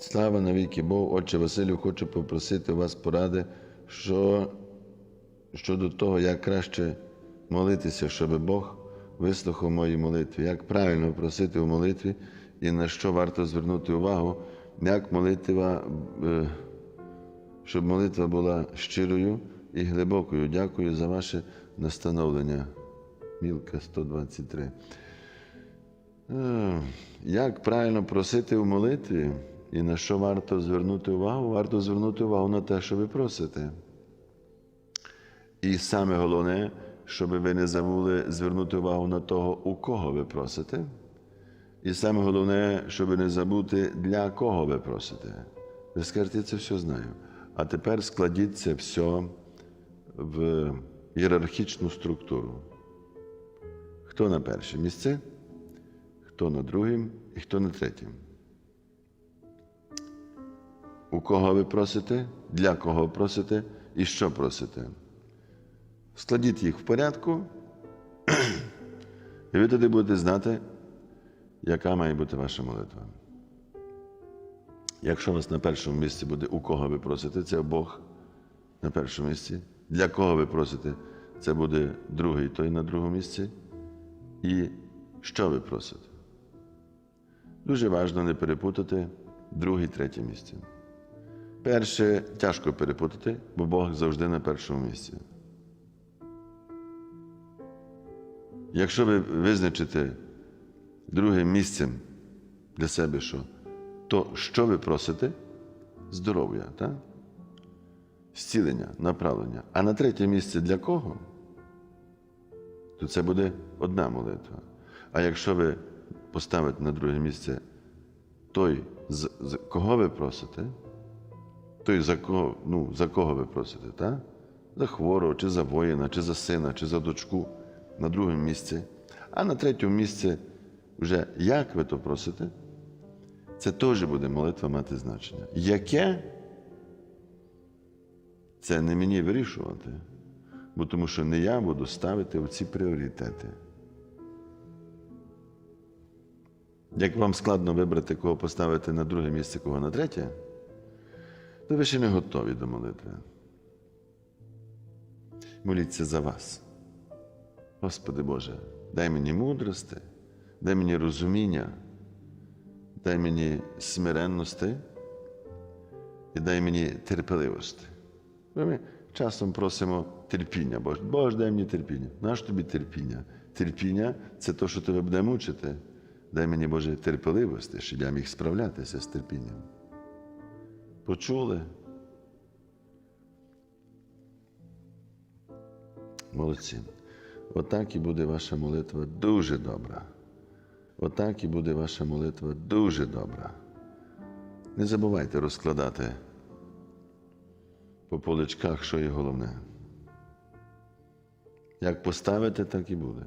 Слава навіки Богу. Отче Василю, хочу попросити вас поради, що щодо того, як краще молитися, щоб Бог вислухав мої молитви, як правильно просити у молитві і на що варто звернути увагу, як молитва, е, щоб молитва була щирою і глибокою. Дякую за ваше настановлення. Мілка 123. Е, Як правильно просити у молитві і на що варто звернути увагу? Варто звернути увагу на те, що ви просите. І саме головне, щоб ви не забули звернути увагу на того, у кого ви просите. І саме головне, щоб не забути, для кого ви просите. Ви скажете, це все знаю. А тепер складіть це все в ієрархічну структуру. Хто на перше місце, хто на другим і хто на третім. У кого ви просите, для кого просите і що просите. Складіть їх в порядку, і ви тоді будете знати, яка має бути ваша молитва. Якщо у вас на першому місці буде, у кого ви просите, це Бог на першому місці. Для кого ви просите, це буде другий той на другому місці. І що ви просите? Дуже важливо не перепутати друге і третє місце. Перше тяжко перепутати, бо Бог завжди на першому місці. Якщо ви визначите другим місцем для себе, що, то що ви просите? Здоров'я, так? зцілення, направлення. А на третє місце для кого? То це буде одна молитва. А якщо ви поставите на друге місце той, з, з кого ви просите, той, за кого, ну, за кого ви просите, так? за хворого, чи за воїна, чи за сина, чи за дочку на другому місці. А на третьому місці вже як ви то просите, це теж буде молитва мати значення. Яке? Це не мені вирішувати, бо тому що не я буду ставити оці пріоритети. Як вам складно вибрати, кого поставити на друге місце, кого на третє, то ви ще не готові до молитви. Моліться за вас. Господи Боже, дай мені мудрости, дай мені розуміння, дай мені смиренності і дай мені терпеливості. Ми часом просимо терпіння, Боже, Боже, дай мені терпіння. Наш тобі терпіння? Терпіння це те, що тебе буде мучити. Дай мені, Боже, терпеливості, щоб я міг справлятися з терпінням. Почули? Молодці. Отак і буде ваша молитва дуже добра. Отак і буде ваша молитва дуже добра. Не забувайте розкладати по поличках, що є головне. Як поставите, так і буде.